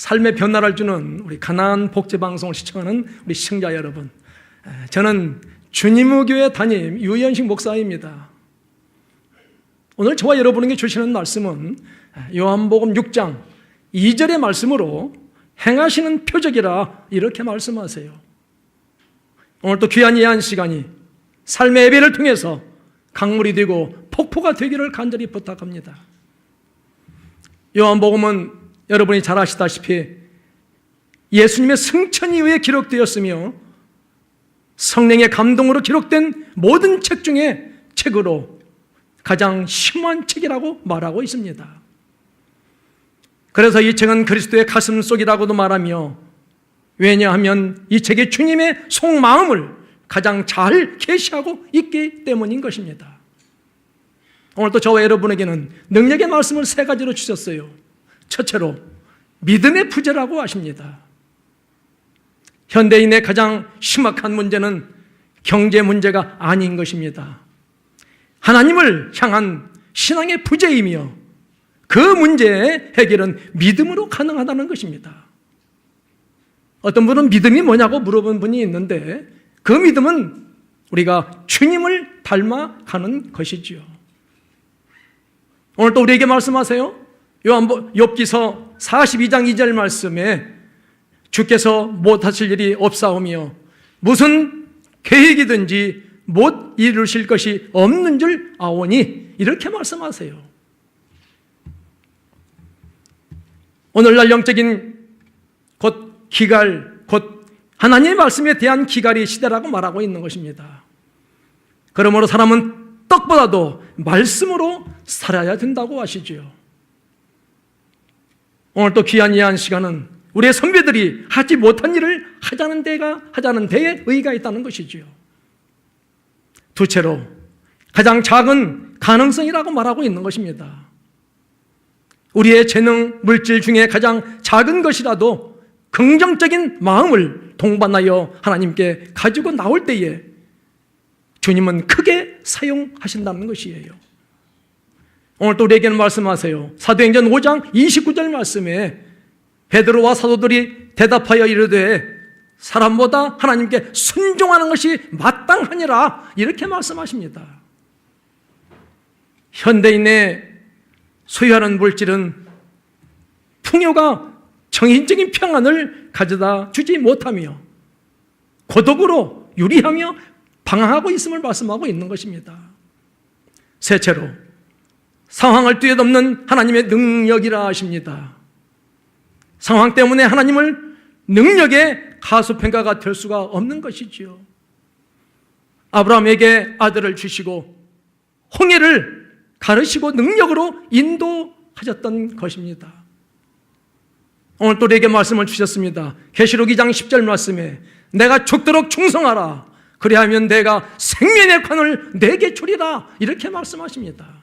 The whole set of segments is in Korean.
삶의 변화를 주는 우리 가나안 복지 방송을 시청하는 우리 시청자 여러분, 저는 주님의 교회 담임 유현식 목사입니다. 오늘 저와 여러분에게 주시는 말씀은 요한복음 6장 2절의 말씀으로 행하시는 표적이라 이렇게 말씀하세요. 오늘 또 귀한 예한 시간이 삶의 예배를 통해서 강물이 되고 폭포가 되기를 간절히 부탁합니다. 요한복음은 여러분이 잘 아시다시피 예수님의 승천 이후에 기록되었으며 성령의 감동으로 기록된 모든 책 중에 책으로 가장 심한 책이라고 말하고 있습니다. 그래서 이 책은 그리스도의 가슴 속이라고도 말하며 왜냐하면 이 책이 주님의 속마음을 가장 잘 계시하고 있기 때문인 것입니다. 오늘 또 저와 여러분에게는 능력의 말씀을 세 가지로 주셨어요. 첫째로 믿음의 부재라고 하십니다. 현대인의 가장 심각한 문제는 경제 문제가 아닌 것입니다. 하나님을 향한 신앙의 부재이며 그 문제의 해결은 믿음으로 가능하다는 것입니다. 어떤 분은 믿음이 뭐냐고 물어본 분이 있는데 그 믿음은 우리가 주님을 닮아가는 것이지요. 오늘 또 우리에게 말씀하세요. 요한복 욥기서 42장 2절 말씀에 주께서 못하실 일이 없사오며 무슨 계획이든지 못 이루실 것이 없는 줄 아오니 이렇게 말씀하세요. 오늘날 영적인 곧 기갈, 곧 하나님의 말씀에 대한 기갈이 시대라고 말하고 있는 것입니다. 그러므로 사람은 떡보다도 말씀으로 살아야 된다고 하시지요. 오늘 또 귀한 이한 시간은 우리의 선배들이 하지 못한 일을 하자는 데가 하자는 데에 의의가 있다는 것이지요. 두째로 가장 작은 가능성이라고 말하고 있는 것입니다. 우리의 재능, 물질 중에 가장 작은 것이라도 긍정적인 마음을 동반하여 하나님께 가지고 나올 때에 주님은 크게 사용하신다는 것이에요. 오늘 또 우리에게는 말씀하세요. 사도행전 5장 29절 말씀에 베드로와 사도들이 대답하여 이르되 사람보다 하나님께 순종하는 것이 마땅하니라 이렇게 말씀하십니다. 현대인의 소유하는 물질은 풍요가 정신적인 평안을 가져다 주지 못하며 고독으로 유리하며 방황하고 있음을 말씀하고 있는 것입니다. 셋째로 상황을 뛰어넘는 하나님의 능력이라 하십니다. 상황 때문에 하나님을 능력의 가수평가가 될 수가 없는 것이지요. 아브라함에게 아들을 주시고 홍해를 가르시고 능력으로 인도하셨던 것입니다. 오늘 또 우리에게 말씀을 주셨습니다. 계시록 2장 10절 말씀에 내가 죽도록 충성하라. 그리하면 내가 생명의 관을 내게 주리라. 이렇게 말씀하십니다.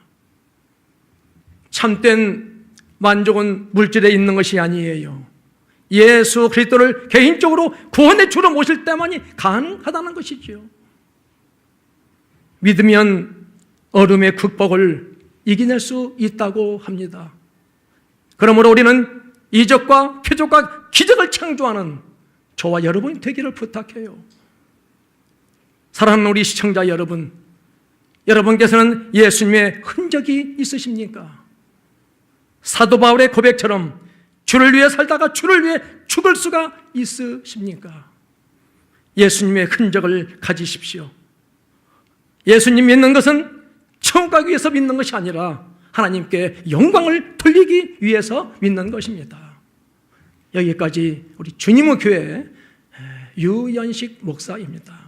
참된 만족은 물질에 있는 것이 아니에요. 예수 그리스도를 개인적으로 구원의 주로 모실 때만이 가능하다는 것이지요. 믿으면 얼음의 극복을 이겨낼 수 있다고 합니다. 그러므로 우리는 이적과 표적과 기적을 창조하는 저와 여러분이 되기를 부탁해요. 사랑하는 우리 시청자 여러분, 여러분께서는 예수님의 흔적이 있으십니까? 사도 바울의 고백처럼 주를 위해 살다가 주를 위해 죽을 수가 있으십니까? 예수님의 흔적을 가지십시오. 예수님 믿는 것은 천국 가기 위해서 믿는 것이 아니라 하나님께 영광을 돌리기 위해서 믿는 것입니다. 여기까지 우리 주님의 교회 유연식 목사입니다.